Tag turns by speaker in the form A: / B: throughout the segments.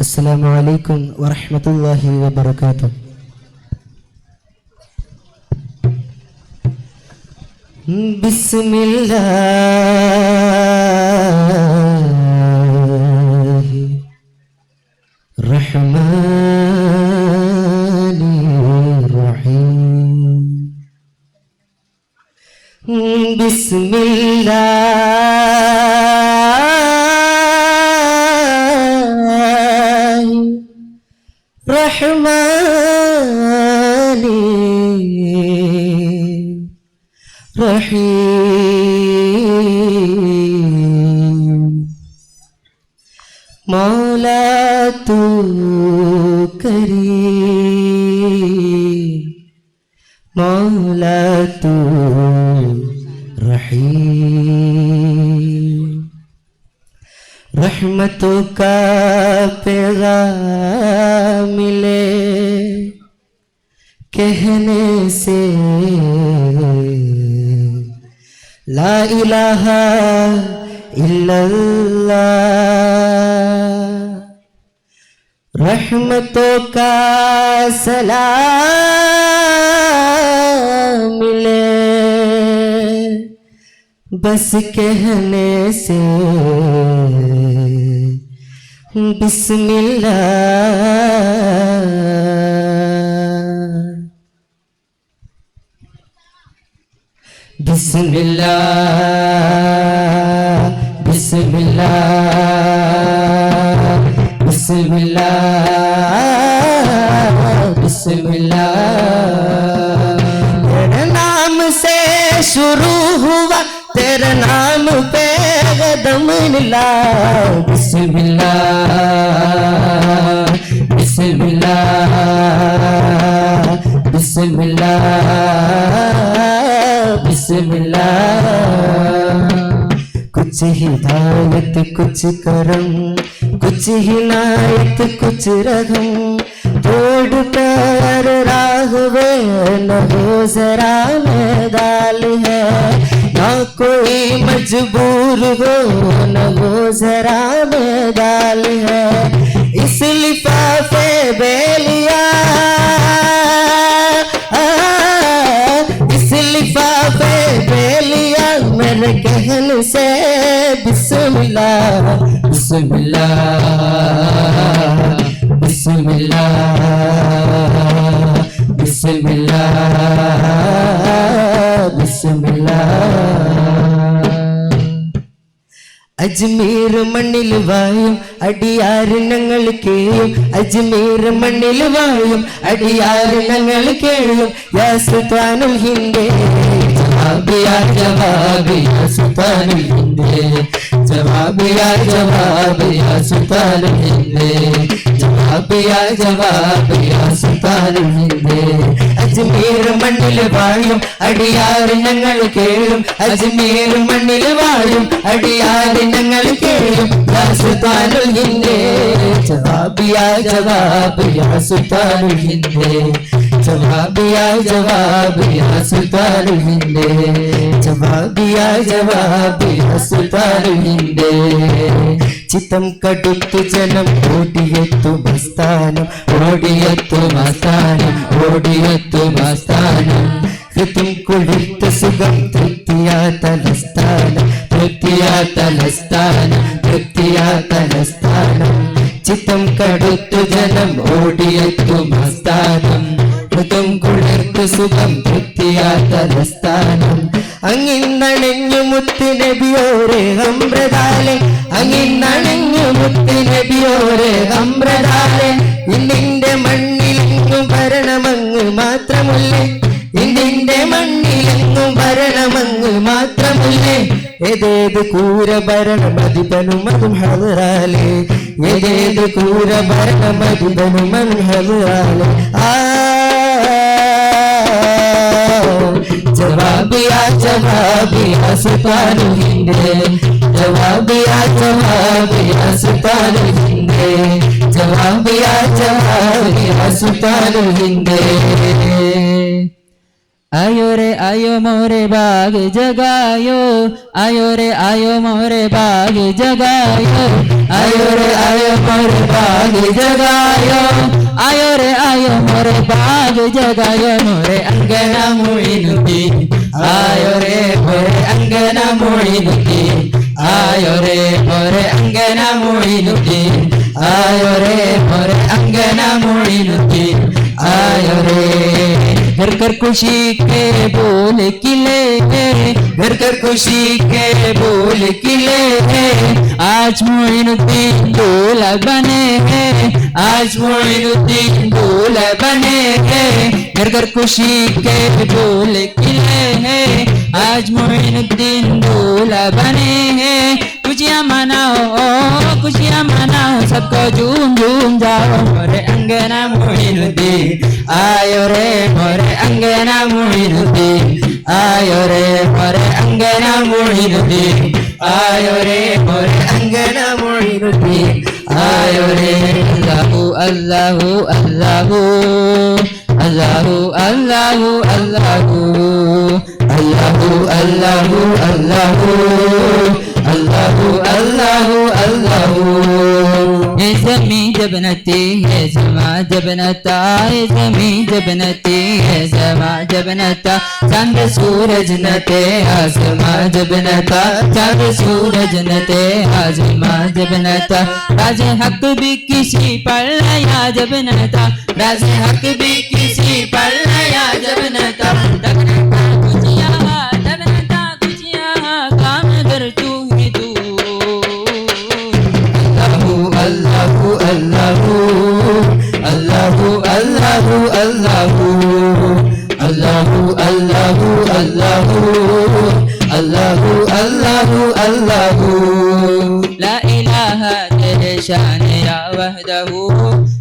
A: السلام عليكم ورحمة الله وبركاته. بسم الله الرحمن الرحيم. بسم الله मौला तू करे मौला तू रही रहमतों का पैगा मिले कहने से লা ইলাহা ইল্লাল্লাহ रहमतों का सलाम मिले। बस कहने से बिस्मिल्लाह। بسم الله بسم الله بسم الله بسم الله تیرے نام سے شروع ہوا تیرے نام پہ قدم ملا بسم اللہ بسم اللہ بسم اللہ मिला कुछ हिदायत कुछ करम, कुछ हिनायत कुछ रगम तोड़ पैर राहवे न हो जरा मैदाल है। ना कोई मजबूर हो, न हो, जरा मैदाल है। इस लिफाफे बेलिया। लिफाफे बेलिया मेरे कहन से बिस्मिल्लाह बिस्मिल्लाह बिस्मिल्लाह बिस्मिल्लाह बिस्मिल्लाह അജ്മീർ മണ്ണിൽ വായും അടിയാർ ഞങ്ങൾ കേയും അജ്മീർ മണ്ണിൽ വായും അടിയാർ ഞങ്ങൾ കേയും യാ സുൽത്താനുൽ ഹിന്ദേ जवाब या जवाब या सुतान हिंदे जवाब या जवाब या सुतान हिंदे जवाब या जवाब या सुतान हिंदे അജ്മീർ മണ്ണിൽ വാഴും. അടിയാർ ഞങ്ങൾ കേഴും അജ്മീർ മണ്ണിൽ വാഴും. അടിയാർ ഞങ്ങൾ കേഴും സുൽത്താനുൽ ഹിന്ദേ ജവാബിയാ ജവാബിയാ സുൽത്താനുൽ ഹിന്ദേ ജവാബിയാ ജവാബിയാ സുൽത്താനുൽ ഹിന്ദേ ജവാബിയാ ജവാബിയാ സുൽത്താനുൽ ഹിന്ദേ ചിത്തം കടുത്തു ജനം ഓടിയെത്തു മസ്താനം ഓടിയെത്തു മസ്താനം ഓടിയെത്തു മസ്താനം. ഹൃദം കുളിർത്ത സുഖം തൃപ്തിയാ തലസ്ഥാനം തൃപ്തിയാ തലസ്ഥാനം തൃപ്തിയാ തലസ്ഥാനം. ചിത്തം കടുത്തു ജനം ഓടിയെത്തു മസ്താനം. ഹൃദം കുളിർത്ത സുഖം തൃപ്തിയാ തലസ്ഥാനം. അങ്ങിന്നണഞ്ഞു മുത്തിനെ നബിയോരെ ഹംബ്രതാലെ അങ്ങിന്നണഞ്ഞു മുത്ത് നബിയോരെ ഹംബ്രതാലെ ഇന്നിന്റെ മണ്ണിലെങ്ങും ഭരണമങ്ങ് മാത്രമല്ലേ ഇന്നിന്റെ മണ്ണിലെങ്ങും ഭരണമങ്ങ് മാത്രമല്ലേ ഏതേത് കൂര ഭരണ അതും ഹറാലേ ഏതേത് കൂര ഭരണ അതും ഹറാലേ ആ जवाबिया जवाबिया, सितारू हिंदे जवाबिया जवाबिया, सितारू हिंदे जवाबिया जवाबिया, सितारू हिंदे
B: आयो रे, आयो मोरे बाग, जगायो। आयो रे, आयो मोरे बाग, जगायो। आयो रे, आयो मोरे बाग, जगायो। आयो रे आयो मोरे बाग जगायो मोरे अंगना मोइनुद्दीन आयो रे मोरे अंगना मोइनुद्दीन आयो रे मोरे अंगना मोइनुद्दीन आयो रे मोरे अंगना मोइनुद्दीन आयो रे घर घर खुशी के बोल किले। घर घर खुशी के बोल किले। आज मोइनुद्दीन दूल्हा बने हैं। आज मोइनुद्दीन दूल्हा बने हैं। घर घर खुशी के बोल किले हैं। आज मोइनुद्दीन दूल्हा बने हैं। खुशियाँ मनाओ ओ खुशियाँ मनाओ सबको झूम झूम जाओ मोरे अंगना मोइनुद्दीन आयो रे मोरे अंगना मोइनुद्दीन आयो रे मोरे अंगना मोइनुद्दीन आयो रे मोरे अंगना मोइनुद्दीन आयो रे अल्लाहु अल्लाहु अल्लाहु अल्लाहु अल्लाहु अल्लाहु अल्लाहु अल्लाहु अल्लाहु अल्लाह अल्लाह ये जमी जब है जमा जब ये जमी जब है जमा जब चंद, सूरज नते आजमा जब नता चंद, सूरज नते आजमा जब राज हक भी किसी पर नया जब राज हक भी किसी पर नया जब नता الله. لا إله إلا شان يا وحده.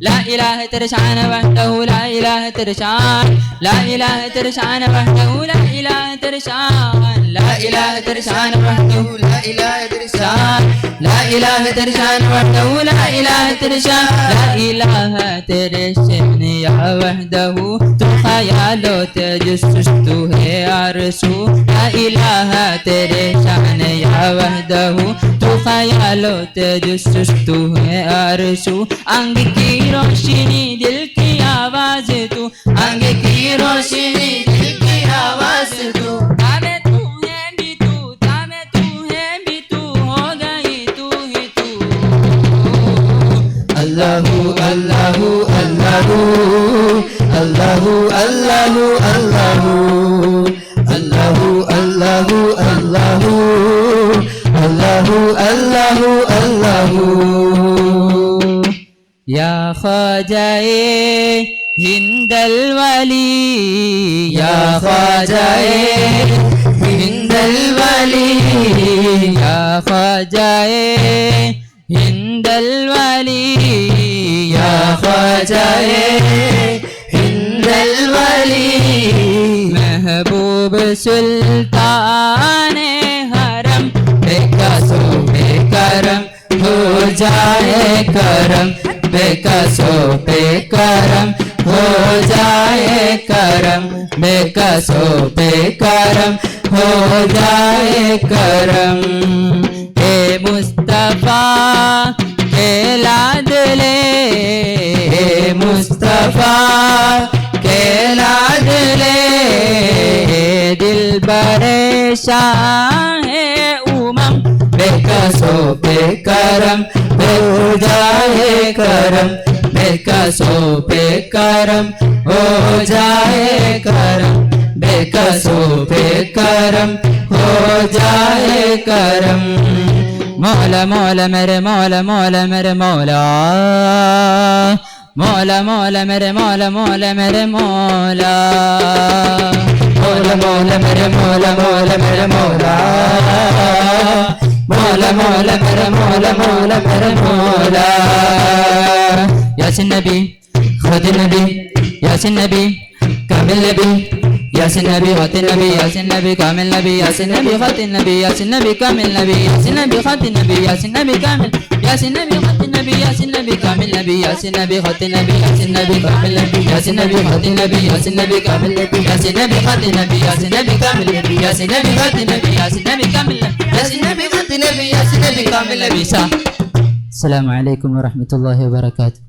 B: لا إله ترشعن وحده لا إله ترشعن لا إله ترشعن وحده لا إله ترشعن لا إله ترشعن وحده لا إله ترشعن لا إله ترشعن وحده لا إله ترشعن لا إله ترشعن يا وحده تخيل تجسست هي عرسه لا إله ترشعن يا وحده शान या तू तू है आरसू। अंग की रोशनी दिल की आवाज़ तू। अंग की रोशनी दिल की आवाज़ तू। ताबे तू है भी तू तू है भी तू हो गई तू ही तू।
A: अल्लाहु अल्लाहु अल्लाहु अल्लाहु अल्लाहु अल्लाहु। അല്ലാഹു
B: അല്ലാഹു അല്ലാഹു. യാ ഖാജയേ ഹിന്ദൽ വലി. യാ ഖാജയേ ഹിന്ദൽ വലി. യാ ഖാജയേ ഹിന്ദൽ വലി. യാ ഖാജയേ ഹിന്ദൽ വലി. മെഹബൂബ് സുൽത്താനേ करम, हो जाए करम, बेकसो पे करम, हो जाए करम, बेकसो पे करम, हो जाए करम। हे मुस्तफ़ा केला लादले हे मुस्तफ़ा केला ले। दिल बरे शान बेकसो बेकरम हो जाए करम बेकसो बेकरम हो जाए करम बेकसो बेकरम हो जाए करम। मौला मौला मेरे, मौला मौला मेरे, मौला। मौला मौला मेरे, मौला मौला मेरे, मौला। मौला मौला मेरे, मौला मौला मेरे, मौला। مولا مولا مرا مولا مولا مرا مولا ياسين نبي خد النبي ياسين نبي كامل نبي ياسين نبي خد النبي ياسين نبي كامل نبي ياسين نبي خد النبي ياسين نبي كامل نبي ياسين نبي خد النبي ياسين نبي كامل ياسين نبي خد النبي ياسين نبي كامل نبي ياسين نبي خد النبي ياسين نبي كامل نبي ياسين نبي خد النبي ياسين نبي كامل نبي ياسين نبي خد النبي ياسين نبي كامل نبي ياسين نبي خد النبي ياسين نبي كامل النبي يا نبي بكم السلام عليكم ورحمة الله وبركاته.